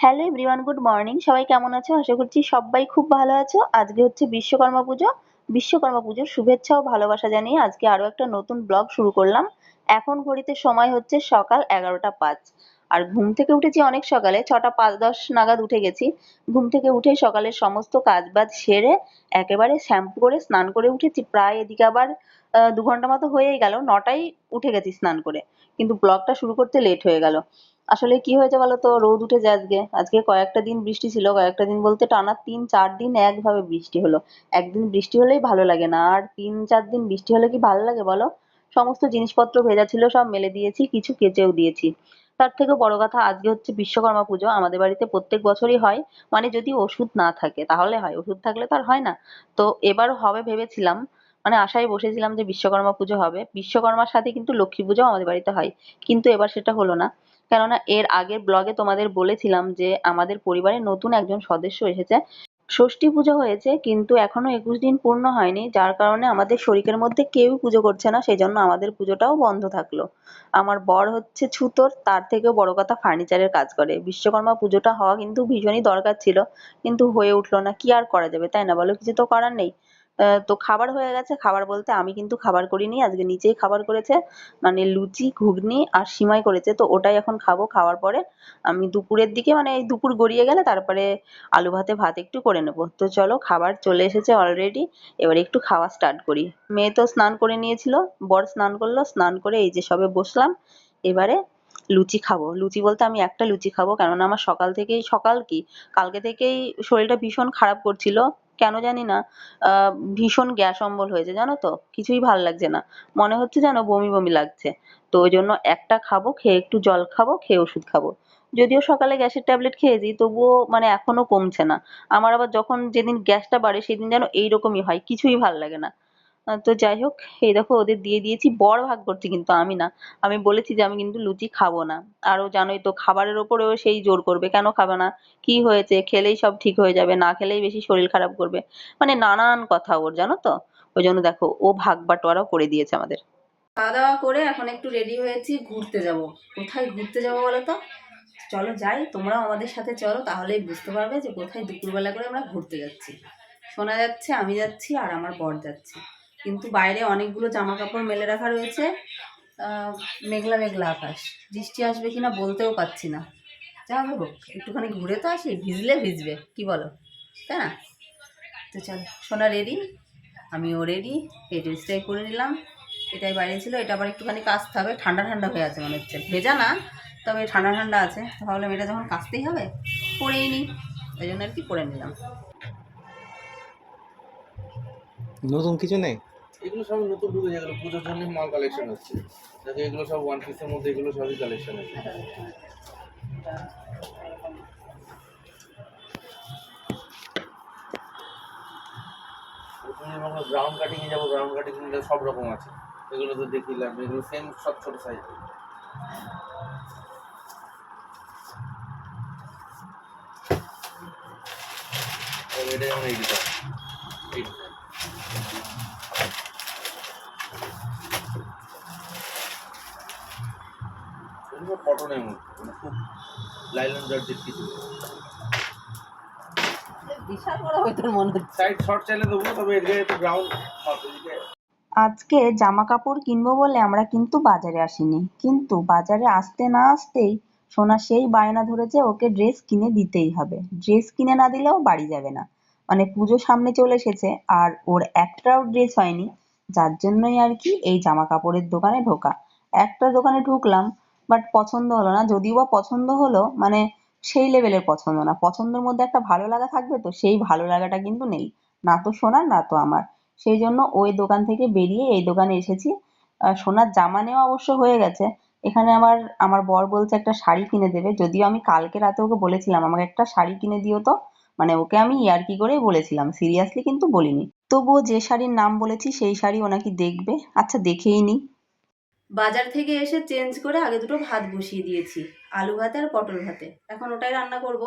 Hello everyone good morning সবাই কেমন আছো? আশা করছি সবাই খুব ভালো আছো। আজকে হচ্ছে বিশ্বকর্মা পুজো। বিশ্বকর্মা পুজোর শুভেচ্ছা ও ভালোবাসা জানিয়ে আজকে আরও একটা নতুন ব্লগ শুরু করলাম। এখন ঘড়িতে সময় হচ্ছে সকাল এগারোটা পাঁচ। আর ঘুম থেকে উঠেছি অনেক সকালে, ছটা পাঁচ দশ নাগাদ উঠে গেছি। ঘুম থেকে উঠে সকালের সমস্ত কাজ বাজ সেরে একেবারে শ্যাম্পু করে স্নান করে উঠেছি। প্রায় এদিকে আবার দু ঘণ্টা মতো হয়েই গেল। নটায় উঠে গেছি স্নান করে। কিন্তু ব্লগটা শুরু করতে লেট হয়ে গেল। আসলে কি হয়েছে বলতো? রোদ উঠেছে আজকে। আজকে কয়েকটা দিন বৃষ্টি ছিল। কয়েকটা দিন বলতে টানা তিন, চার দিন একভাবে বৃষ্টি হলো। একদিন বৃষ্টি হলেই ভালো লাগে না। আর তিন, চার দিন বৃষ্টি হলে কি ভালো লাগে বলো? সমস্ত জিনিসপত্র ভেজা ছিল, সব মেলে দিয়েছি, কিছু কেচেও দিয়েছি। তার থেকেও বড় কথা, আজকে হচ্ছে বিশ্বকর্মা পুজো। আমাদের বাড়িতে প্রত্যেক বছরই হয়। মানে যদি ওষুধ না থাকে, তাহলে হয়। ওষুধ থাকলে তো আর হয় না। তো এবার হবে ভেবেছিলাম মানে আশায় বসেছিলাম যে বিশ্বকর্মা পুজো হবে। বিশ্বকর্মার সাথে কিন্তু লক্ষ্মী পুজো আমাদের বাড়িতে হয়। কিন্তু এবার সেটা হলো না। কেননা এর আগের ব্লগে তোমাদের বলেছিলাম যে আমাদের পরিবারে নতুন একজন সদস্য এসেছে। ষষ্ঠী পুজো হয়েছে কিন্তু এখনও একুশ দিন পূর্ণ হয়নি, যার কারণে আমাদের শরিকের মধ্যে কেউই পুজো করছে না সেই জন্য আমাদের পুজোটাও বন্ধ থাকল। আমার বর হচ্ছে ছুতোর, তার থেকেও বড় কথা ফার্নিচারের কাজ করে। বিশ্বকর্মা পুজোটা হওয়া কিন্তু ভীষণই দরকার ছিল, কিন্তু হয়ে উঠল না, কি আর করা যাবে, তাই না বলো? কিছু তো করার নেই। তো খাবার হয়ে গেছে। খাবার বলতে আমি কিন্তু খাবার করিনি, আজকে নিচেই খাবার করেছে। মানে লুচি, ঘুগনি আর সিমাই করেছে। তো ওটাই এখন খাব খাওয়ার পরে। আমি দুপুরের দিকে মানে এই দুপুর গড়িয়ে গেলে তারপরে আলু ভাতে ভাত একটু করে নেব। তো চলো খাবার চলে এসেছে অলরেডি এবার একটু খাওয়া স্টার্ট করি। মেয়ে তো স্নান করে নিয়েছিল, বর স্নান করল। স্নান করে এই যে সবে বসলাম। এবারে লুচি খাব। লুচি বলতে আমি একটা লুচি খাব। কেননা আমার সকাল থেকেই, সকাল কি? কালকে থেকেই শরীরটা ভীষণ খারাপ করছিল। কেন জানি না ভীষণ গ্যাস অম্বল হয়েছে, জানো তো? কিছুই ভালো লাগছে না। মনে হচ্ছে যেন বমি বমি লাগছে। তো ওই জন্য একটা খাব, খেয়ে একটু জল খাব, খেয়ে ওষুধ খাব। যদিও সকালে গ্যাসের ট্যাবলেট খেয়েছি, তবুও মানে এখনও কমছে না। আমার আবার যখন যেদিন গ্যাসটা বাড়ে, সেদিন যেন এইরকমই হয়, কিছুই ভালো লাগে না। তো যাই হোক, এই দেখো ওদের দিয়ে দিয়েছি, বর ভাগ করছি কিন্তু আমি না। আমি বলেছি যে আমি কিন্তু লুচি খাব না। আরও জানোই তো, খাবারের ওপরেও সেই জোর করবে। কেন খাবে না? কি হয়েছে? খেলেই সব ঠিক হয়ে যাবে, না খেলেই বেশি শরীর খারাপ করবে। মানে নানান কথা ওর, জানো তো? ওই জন্য দেখো, ও ভাগ বাটোয়ারাও করে দিয়েছে আমাদের। খাওয়া দাওয়া করে এখন একটু রেডি হয়েছি, ঘুরতে যাব। কোথায় ঘুরতে যাব বলো তো? চলো যাই, তোমরাও আমাদের সাথে চলো, তাহলেই বুঝতে পারবে যে কোথায় দুপুরবেলা করে আমরা ঘুরতে যাচ্ছি। শোনা যাচ্ছে, আমি যাচ্ছি, আর আমার বর যাচ্ছে। কিন্তু বাইরে অনেকগুলো জামা কাপড় মেলে রাখা রয়েছে। মেঘলা মেঘলা আকাশ। বৃষ্টি আসবে কি না বলতেও পারছি না। যা হোক, একটুখানি ঘুরে তো আসি, ভিজলে ভিজবে, কি বলো? তাই না? তো চলো, সোনা রেডি আমিও রেডি এই ড্রেসটাই করে নিলাম। এটাই বাইরে ছিল, এটা আবার একটুখানি কাচতে হবে, ঠান্ডা ঠান্ডা হয়ে আছে মনে হচ্ছে। ভেজা না, তবে ঠান্ডা ঠান্ডা আছে। ভাবলাম এটা যখন কাচতেই হবে পরেই নিই ওই জন্য আর কি পরে নিলাম। নতুন কিছু নেই? এগুলো সব নতুন ঢুকে যেগুলো পুজোর জন্য মাল কালেকশন হচ্ছে। দেখো, এগুলো সব ওয়ান পিসের মধ্যে এগুলো সবই কালেকশন আছে। আমরা গ্রাউন্ড কাটিং এ যাব গ্রাউন্ড কাটিং সব রকম আছে। এগুলো তো দেখিলাম এগুলো সেম সব ছোট সাইজ এটা যেমন এই ডিজাইন এগুলো কটনের মধ্যে মানে খুব লাইলন জর্জেট কিছু বিশাল বড় হয়তো মনে হচ্ছে। সাইড শর্ট চাইলে দেবো তবে এদিকে একটু গ্রাউন্ড এদিকে। আজকে জামা কাপড় কিনবো বলে আমরা কিন্তু বাজারে আসিনি। কিন্তু বাজারে আসতে না আসতেই সোনা সেই বায়না ধরেছে ওকে ড্রেস কিনে দিতেই হবে। ড্রেস কিনে না দিলেও বাড়ি যাবে না। মানে পুজো সামনে চলে এসেছে আর ওর একটাও ড্রেস হয়নি। যার জন্যই আর কি এই জামা কাপড়ের দোকানে ঢোকা। একটা দোকানে ঢুকলাম বাট পছন্দ হলো না। যদিও বা পছন্দ হলো মানে সেই লেভেলের পছন্দ না। পছন্দের মধ্যে একটা ভালো লাগা থাকবে তো, সেই ভালো লাগাটা কিন্তু নেই। না তো সোনার, না তো আমার। সেই জন্য ওই দোকান থেকে বেরিয়ে এই দোকানে এসেছি। সোনার জামা নেওয়া অবশ্য হয়ে গেছে। এখানে আমার আমার বর বলছে একটা শাড়ি কিনে দেবে। যদিও আমি কালকে রাতে ওকে বলেছিলাম, আমাকে একটা শাড়ি কিনে দিও তো। মানে ওকে আমি ইয়ার্কি করেই বলেছিলাম সিরিয়াসলি কিন্তু বলিনি। তবুও যে শাড়ির নাম বলেছি, সেই শাড়ি ও নাকি দেখবে। আচ্ছা দেখেই নি। বাজার থেকে এসে চেঞ্জ করে আগে দুটো ভাত বসিয়ে দিয়েছি, আলু ভাতে আর পটল ভাতে। এখন ওটাই রান্না করব।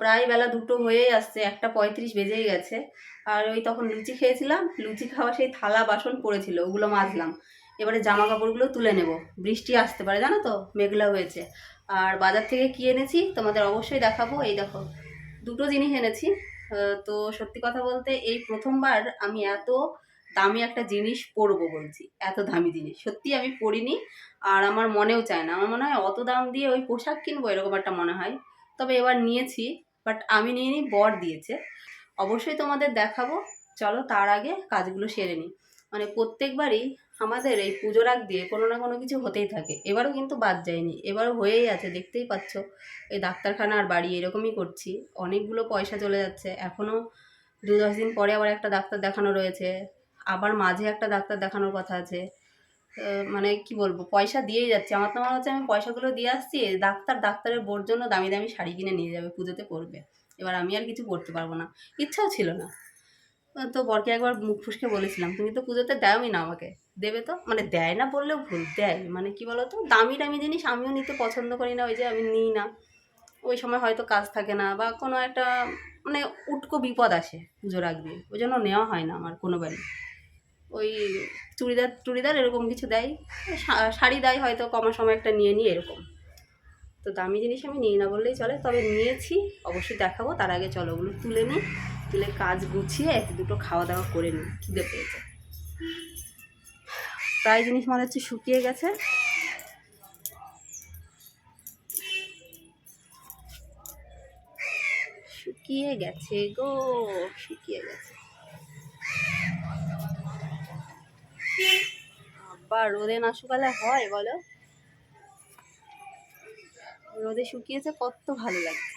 প্রায় বেলা দুটো হয়েই আসছে, একটা পঁয়ত্রিশ বেজেই গেছে। আর ওই তখন লুচি খেয়েছিলাম, লুচি খাওয়া সেই থালা বাসন পড়েছিল, ওগুলো মাজলাম। এবারে জামা কাপড়গুলো তুলে নেব। বৃষ্টি আসতে পারে, জানো তো? মেঘলা হয়েছে। আর বাজার থেকে কি এনেছি? তোমাদের অবশ্যই দেখাবো। এই দেখো, দুটো জিনিস এনেছি। তো সত্যি কথা বলতে এই প্রথমবার আমি এত দামি একটা জিনিস পরবো বলছি, এত দামি জিনিস। সত্যি আমি পরিনি, আর আমার মনেও চায় না। আমার মনে হয় অত দাম দিয়ে ওই পোশাক কিনবো এরকম একটা মনে হয়। তবে এবার নিয়েছি বাট আমি নিয়ে নিই বর দিয়েছে। অবশ্যই তোমাদের দেখাবো, চলো তার আগে কাজগুলো সেরে নিই। মানে প্রত্যেকবারই আমাদের এই পুজোর আগ দিয়ে কোনো না কোনো কিছু হতেই থাকে। এবারও কিন্তু বাদ যায়নি, এবারও হয়েই আছে, দেখতেই পাচ্ছ। এই ডাক্তারখানা আর বাড়ি এরকমই করছি। অনেকগুলো পয়সা চলে যাচ্ছে। এখনও দু দশ দিন পরে আবার একটা ডাক্তার দেখানো রয়েছে। আবার মাঝে একটা ডাক্তার দেখানোর কথা আছে। মানে কি বলব, পয়সা দিয়েই যাচ্ছে। আমার তো মনে হচ্ছে আমি পয়সাগুলো দিয়ে আসছি, ডাক্তার ডাক্তারের বোর জন্য দামি দামি শাড়ি কিনে নিয়ে যাবে, পুজোতে পরবে। এবার আমি আর কিছু করতে পারব না। ইচ্ছাও ছিল না। তো বরকে একবার মুখ ফুসকে বলেছিলাম, তুমি তো পুজোতে দেওই না আমাকে। দেবে তো? মানে দেয় না বললেও ভুল, দেয়। মানে কি বলো তো দামি দামি জিনিস আমিও নিতে পছন্দ করি না, ওই যে আমি নিই না। ওই সময় হয়তো কাজ থাকে না বা কোনো একটা মানে উটকো বিপদ আসে পুজোর আগ ওই জন্য নেওয়া হয় না আমার কোনো বাড়ি। ওই চুড়িদার টুড়িদার এরকম কিছু দেয়। শাড়ি দেয় হয়তো কমার সময় একটা নিয়ে নিই এরকম। তো দামি জিনিস আমি নিই না বললেই চলে, তবে নিয়েছি, অবশ্যই দেখাবো, তার আগে চলো ওগুলো তুলে নিই, তুলে কাজ গুছিয়ে দুটো খাওয়া দাওয়া করে নিই, খিদে পেয়েছে। প্রায় জিনিস মনে হচ্ছে শুকিয়ে গেছে। শুকিয়ে গেছে গো, শুকিয়ে গেছে। আবার রোদে না শুকালে হয় বলো? রোদে শুকিয়েছে, কত ভালো লাগছে।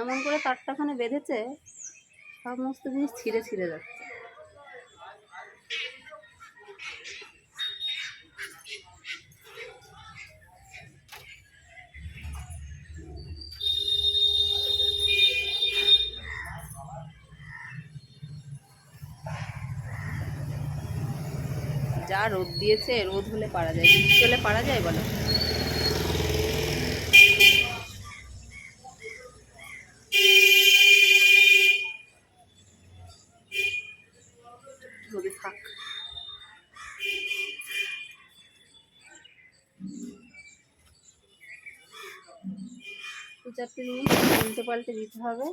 এমন করে তারটাখানে বেঁধেছে, সমস্ত জিনিস ছিঁড়ে ছিঁড়ে যাচ্ছে। যা রোদ দিয়েছে, রোদ হলে পারা যায়। বৃষ্টি হলে পারা যায় বলো? পাল্টে দিতে হবে।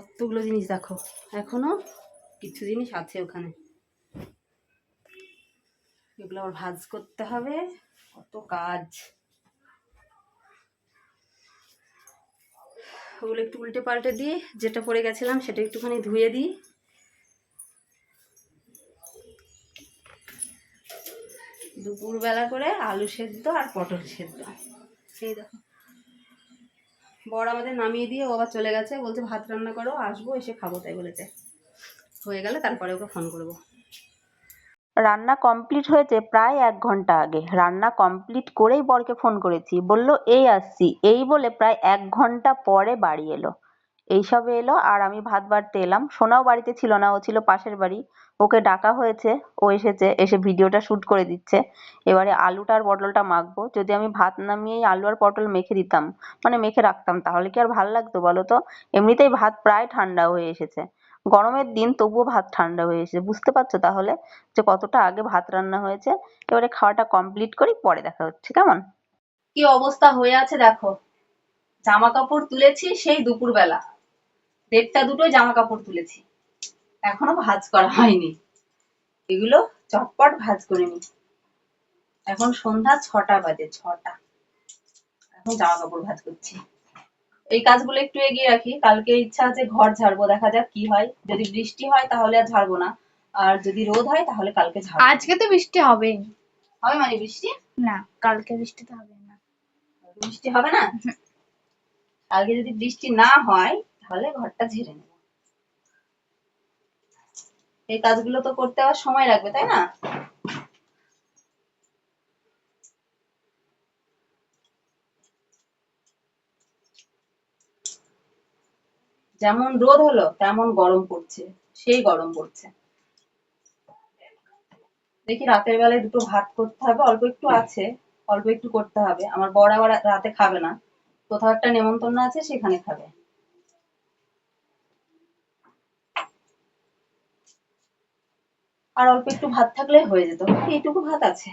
কতগুলো জিনিস দেখো? এখনও কিছু জিনিস আছে ওখানে। এগুলো আবার ভাজ করতে হবে। কত কাজ। ওগুলো একটু উল্টে পাল্টে দিয়ে যেটা পরে গেছিলাম সেটা একটুখানি ধুয়ে দিই। দুপুরবেলা করে আলু সেদ্ধ আর পটল সেদ্ধ। সেই দেখো। বর আমাদের নামিয়ে দিয়ে ও আবার চলে গেছে। বলছে, ভাত রান্না করো, আসব, এসে খাব তাই বলেছে। হয়ে গেলে তারপরে ওকে ফোন করব। রান্না কমপ্লিট হয়েছে প্রায় এক ঘণ্টা আগে। রান্না কমপ্লিট করেই বরকে ফোন করেছি। বলল, এই আসছি। এই বলে প্রায় এক ঘণ্টা পরে বাড়ি এলো। এইসব এলো আর আমি ভাত বাড়তে এলাম। সোনাও বাড়িতে ছিল না, ও ছিল পাশের বাড়ি। ওকে ডাকা হয়েছে, ও এসেছে, এসে ভিডিওটা শুট করে দিচ্ছে। এবারে আলুটা আর পটলটা মাখবো। যদি আমি ভাত নামিয়েই আলু আর পটল মেখে দিতাম মানে মেখে রাখতাম, তাহলে কি আর ভালো লাগতো বলো তো? এমনিতেই ভাত প্রায় ঠান্ডা হয়ে এসেছে। গরমের দিন তবুও ভাত ঠান্ডা হয়ে এসেছে। বুঝতে পারছ তাহলে যে কতটা আগে ভাত রান্না হয়েছে? এবারে খাওয়াটা কমপ্লিট করি, পরে দেখা হচ্ছে। কেমন? কি অবস্থা হয়ে আছে দেখো। জামা কাপড় তুলেছি সেই দুপুরবেলা। দেড়টা দুটো জামা কাপড় তুলেছি। এখনও ভাঁজ করা হয়নি। এগুলো চটপট ভাঁজ করে নি এখন সন্ধ্যা ছটা বাজে ছটা। এখন জামা কাপড় ভাঁজ করছি। এই কাজগুলো একটু এগিয়ে রাখি। কালকে ইচ্ছা আছে ঘর ঝাড়বো দেখা যাক কি হয়। যদি বৃষ্টি হয় তাহলে আর ঝাড়বো না। আর যদি রোদ হয় তাহলে কালকে ঝাড়বো। আজকে তো বৃষ্টি হবেই। হবে মানে বৃষ্টি? না কালকে বৃষ্টি তো হবে না। বৃষ্টি হবে না? কালকে যদি বৃষ্টি না হয় তাহলে ঘরটা ঝেড়ে নেব এই কাজগুলো তো করতে আবার সময় লাগবে, তাই না? যেমন রোদ হলো, তেমন গরম পড়ছে, সেই গরম পড়ছে। দেখি রাতের বেলায় দুটো ভাত করতে হবে, অল্প একটু আছে, অল্প একটু করতে হবে। আমার বড় আবার রাতে খাবে না, কোথাও একটা নেমন্তন্ন আছে, সেখানে খাবে। আর অল্প একটু ভাত থাকলে হয়ে যেত। এইটুকু ভাত আছে।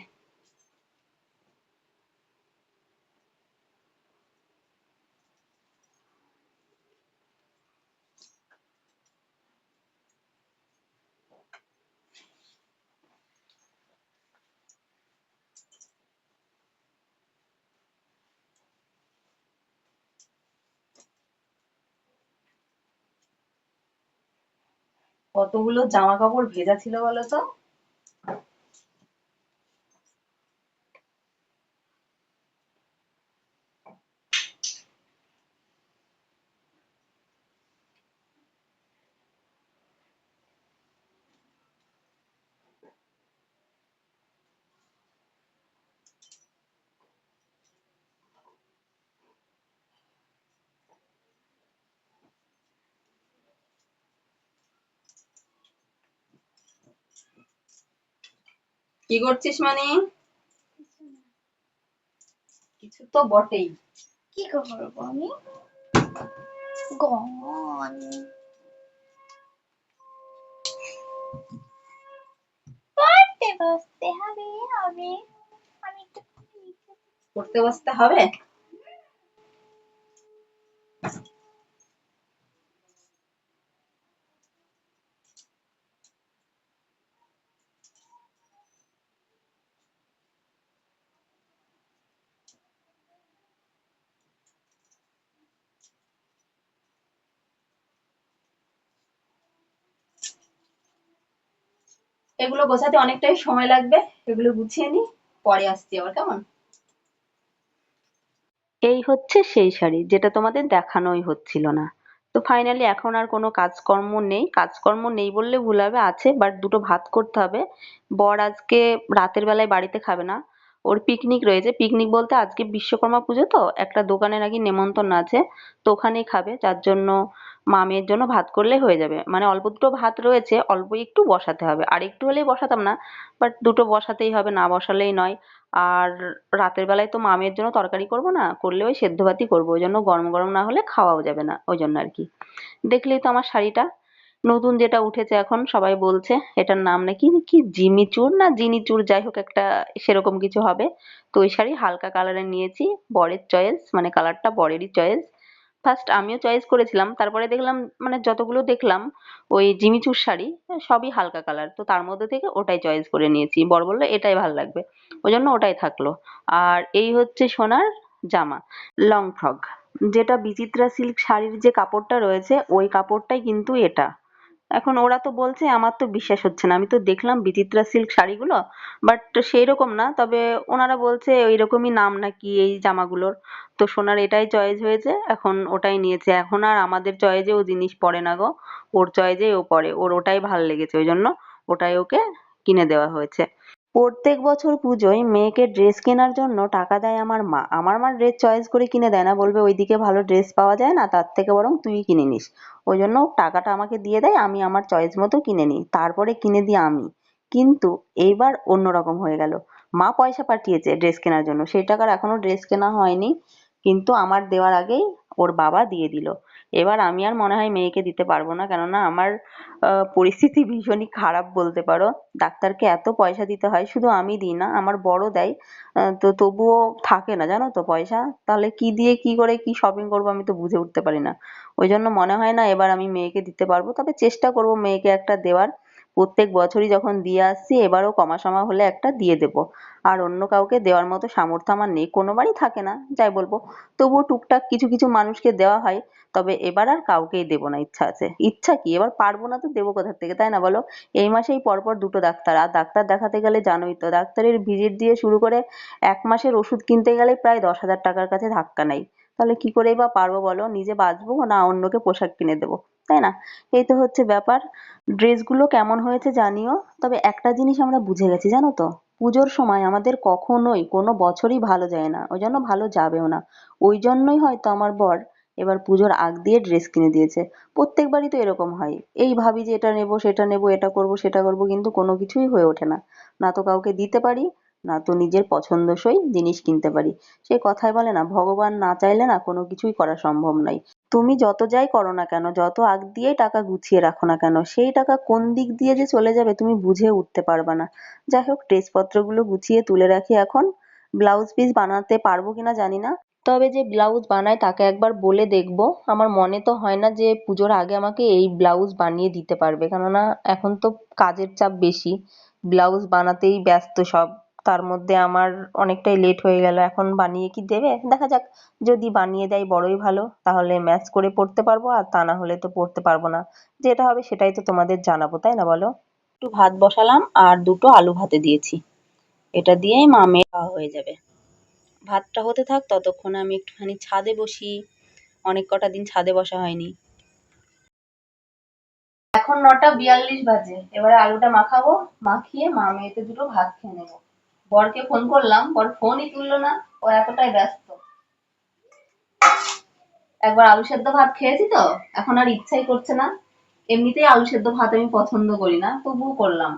কতগুলো জামা কাপড় ভেজা ছিল বলো তো? কি করছিস মানে? কিছু তো বটেই। কি করব আমি? গন পড়তে বসতে হবে হবে আমি একটু পড়তে বসতে হবে? এগুলো গোছাতে অনেকটাই সময় লাগবে। এগুলো গুছিয়ে নি পরে আসছি আবার, কেমন? এই হচ্ছে সেই শাড়ি, যেটা তোমাদের দেখানোই হচ্ছিল না। তো ফাইনালি এখন আর কোনো কাজকর্ম নেই। কাজকর্ম নেই বললে ভুল হবে, আছে বাট দুটো ভাত করতে হবে। বর আজকে রাতের বেলায় বাড়িতে খাবে না। ওর পিকনিক রয়েছে। পিকনিক বলতে আজকে বিশ্বকর্মা পুজো তো, একটা দোকানে নাকি নেমন্তন্ন আছে, তো ওখানেই খাবে। যার জন্য মা মেয়ের জন্য ভাত করলে হয়ে যাবে। মানে অল্প দুটো ভাত রয়েছে অল্প একটু বসাতে হবে। আর একটু হলেই বসাতাম না বাট দুটো বসাতেই হবে, না বসালেই নয়। আর রাতের বেলায় তো মা মেয়ের জন্য তরকারি করব না, করলে ওই সেদ্ধ ভাতই করব। ওই জন্য গরম গরম না হলে খাওয়াও যাবে না, ওই জন্য আর কি। দেখলেই তো আমার শাড়িটা। নতুন যেটা উঠেছে এখন সবাই বলছে, এটার নাম নাকি, কি জিমিচুর না জিনিচুর যাই হোক একটা সেরকম কিছু হবে। তো ওই শাড়ি হালকা কালারের নিয়েছি, বরের চয়েস মানে কালারটা বরেরই চয়েস ফার্স্ট আমিও চয়েস করেছিলাম, তারপরে দেখলাম মানে যতগুলো দেখলাম, ওই জিমিচুর শাড়ি, সবই হালকা কালার তো তার মধ্যে থেকে ওটাই চয়েস করে নিয়েছি। বর বলল, এটাই ভালো লাগবে। ওই জন্য ওটাই থাকল। আর এই হচ্ছে সোনার জামা লং ফ্রক যেটা বিচিত্রা সিল্ক শাড়ির যে কাপড়টা রয়েছে, ওই কাপড়টাই কিন্তু এটা। এখন ওরা তো বলছে, আমার তো বিশ্বাস হচ্ছে না। আমি তো দেখলাম বিচিত্রা সিল্ক শাড়িগুলো বাট সেই রকম না। তবে ওনারা বলছে ওই রকমই নাম নাকি এই জামাগুলোর। তো সোনার এটাই চয়েস হয়েছে, এখন ওটাই নিয়েছে। এখন আর আমাদের চয়েজে ও জিনিস পরে না গো। ওর চয়েজেই ও পরে। ওর ওটাই ভালো লেগেছে। ওই জন্য ওটাই ওকে কিনে দেওয়া হয়েছে। প্রত্যেক বছর পুজোয় মেয়েকে ড্রেস কেনার জন্য টাকা দেয় আমার মা। আমার মা ড্রেস চয়েস করে কিনে দেয় না, বলবে ওইদিকে ভালো ড্রেস পাওয়া যায় না, তার থেকে বরং তুই কিনে নিস। ওই জন্য টাকাটা আমাকে দিয়ে দেয়, আমি আমার চয়েস মতো কিনে নিই। তারপরে কিনে দিই আমি। কিন্তু এইবার অন্যরকম হয়ে গেল। মা পয়সা পাঠিয়েছে ড্রেস কেনার জন্য। সেই টাকার এখনও ড্রেস কেনা হয়নি। কিন্তু আমার দেওয়ার আগেই ওর বাবা দিয়ে দিল। এবার আমি আর মনে হয় মেয়েকে দিতে পারব না। কেননা আমার পরিস্থিতি ভীষণই খারাপ বলতে পারো। ডাক্তারকে এত পয়সা দিতে হয়, শুধু আমি দিই না, আমার বড় দেয়। তো তবুও থাকে না, জানো তো পয়সা। তাহলে কি দিয়ে, কি করে, কি শপিং করব আমি তো বুঝে উঠতে পারি না। ওই জন্য মনে হয় না এবার আমি মেয়েকে দিতে পারব। তবে চেষ্টা করব মেয়েকে একটা দেওয়ার। প্রত্যেক বছরই যখন দিয়ে আসছি, এবারও কমা সমা হলে একটা দিয়ে দেবো। আর অন্য কাউকে দেওয়ার মতো সামর্থ্য আমার নেই কোনোবারই থাকে না, যাই বলব। তবুও টুকটাক কিছু কিছু মানুষকে দেওয়া হয়, তবে এবার আর কাউকেই দেবো না, ইচ্ছা আছে। ইচ্ছা কি? এবার পারব না তো দেবো কোথা থেকে, তাই না বলো? এই মাসেই পরপর দুটো ডাক্তার, আর ডাক্তার দেখাতে গেলে জানোই তো, ডাক্তারের ভিজিট দিয়ে শুরু করে এক মাসের ওষুধ কিনতে গেলে প্রায় দশ হাজার টাকার কাছে ধাক্কা নেই তাহলে কি করেই বা পারব বলো? নিজে বাঁচবো না অন্যকে পোশাক কিনে দেবো, তাই না? এই তো হচ্ছে ব্যাপার। ড্রেসগুলো কেমন হয়েছে জানিও, তবে একটা জিনিস আমরা বুঝে গেছি, জানো তো? পুজোর সময় আমাদের কখনোই কোনো বছরই ভালো যায় না, ওই জন্য ভালো যাবেও না। ওই জন্যই হয়তো আমার বর এবার পুজোর আগ দিয়ে ড্রেস কিনে দিয়েছে। প্রত্যেকবারই তো এরকম হয়। এই ভাবি যে এটা নেব, সেটা নেব, এটা করব, সেটা করব, কিন্তু কোনো কিছুই হয়ে ওঠে না। না তো কাউকে দিতে পারি না তো নিজের পছন্দসই জিনিস কিনতে পারি। সেই কথায় বলে না, ভগবান না চাইলে না কোনো কিছুই করা সম্ভব নয়। তুমি যত যাই করো না কেন, যত আগ দিয়েই টাকা গুছিয়ে রাখো না কেন, সেই টাকা কোন দিক দিয়ে যে চলে যাবে তুমি বুঝে উঠতে পারবে না। যাই হোক, ড্রেসপত্রগুলো গুছিয়ে তুলে রাখি এখন। ব্লাউজ পিস বানাতে পারব কিনা জানি না। তবে যে ব্লাউজ বানায় তাকে একবার বলে দেখব। আমার মনে তো হয় না যে পুজোর আগে আমাকে এই ব্লাউজ বানিয়ে দিতে পারবে। কেননা এখন তো কাজের চাপ বেশি। ব্লাউজ বানাতেই ব্যস্ত সব। তার মধ্যে আমার অনেকটাই লেট হয়ে গেল। এখন বানিয়ে কি দেবে? দেখা যাক। যদি বানিয়ে দেয় বড়ই ভালো তাহলে ম্যাচ করে পড়তে পারব আর তা না হলে তো পড়তে পারব না। যেটা হবে সেটাই তো তোমাদের জানাব তাই না বলো? একটু ভাত বসালাম আর দুটো আলু ভাতে দিয়েছি। এটা দিয়েই মামে খাওয়া হয়ে যাবে। ভাতটা হতে থাক ততক্ষণ আমি একটুখানি ছাদে বসি। অনেক কটা দিন ছাদে বসা হয়নি। এখন নটা বিয়াল্লিশ বাজে। এবারে আলুটা মাখাবো মাখিয়ে মা মেয়েতে দুটো ভাত খেয়ে নেব। বরকে ফোন করলাম, বর ফোনই তুললো না, ও এতটাই ব্যস্ত। একবার আলু সেদ্ধ ভাত খেয়েছি তো, এখন আর ইচ্ছাই করছে না। এমনিতেই আলু সেদ্ধ ভাত আমি পছন্দ করি না, তবুও করলাম।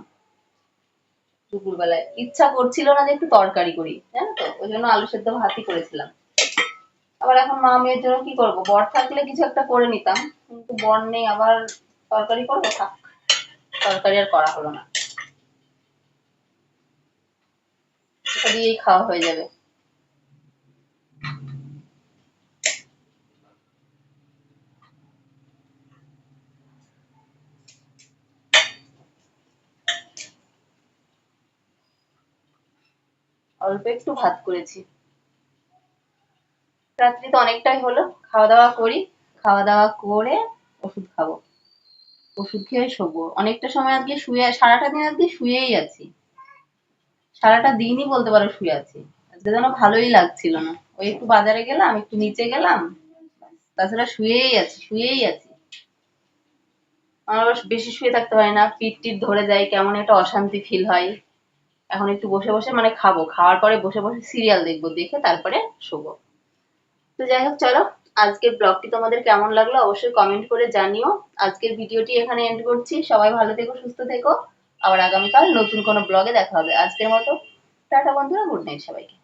দুপুরবেলায়। ইচ্ছা করছিল না যে একটু তরকারি করি, জানো তো? ওই জন্য আলু সেদ্ধ ভাতই করেছিলাম। আবার এখন মা মেয়ের জন্য কি করব? বর থাকলে কিছু একটা করে নিতাম, কিন্তু বর নেই, আবার তরকারি করব? থাক, তরকারি আর করা হলো না। এটা দিয়েই খাওয়া হয়ে যাবে। অল্প একটু ভাত করেছি। রাত্রি তো অনেকটাই হলো খাওয়া দাওয়া করি খাওয়া দাওয়া করে ওষুধ খাব। ওষুধ খেয়ে শোবো। অনেকটা সময় আজকে শুয়ে, সারাটা দিন আজকে শুয়েই আছি। সারাটা দিনই বলতে পারো শুয়ে আছি। আজকে যেন ভালোই লাগছিল না। ওই একটু বাজারে গেলাম, একটু নিচে গেলাম, তাছাড়া শুয়েই আছি শুয়েই আছি। আমার বেশি শুয়ে থাকতে পারি না, পিঠ টিট ধরে যায়, কেমন একটা অশান্তি ফিল হয়। এখন একটু বসে বসে মানে খাব, খাওয়ার পরে বসে বসে সিরিয়াল দেখব, দেখে তারপরে শোবো। তো যাই হোক, চলো, আজকের ব্লগটি তোমাদের কেমন লাগল অবশ্যই কমেন্ট করে জানিও। আজকের ভিডিওটি এখানে এন্ড করছি। সবাই ভালো থেকো, সুস্থ থেকো। আবার আগামীকাল নতুন কোনো ব্লগে দেখা হবে। আজকের মতো টাটা বন্ধুরা গুড নাইট সবাইকে।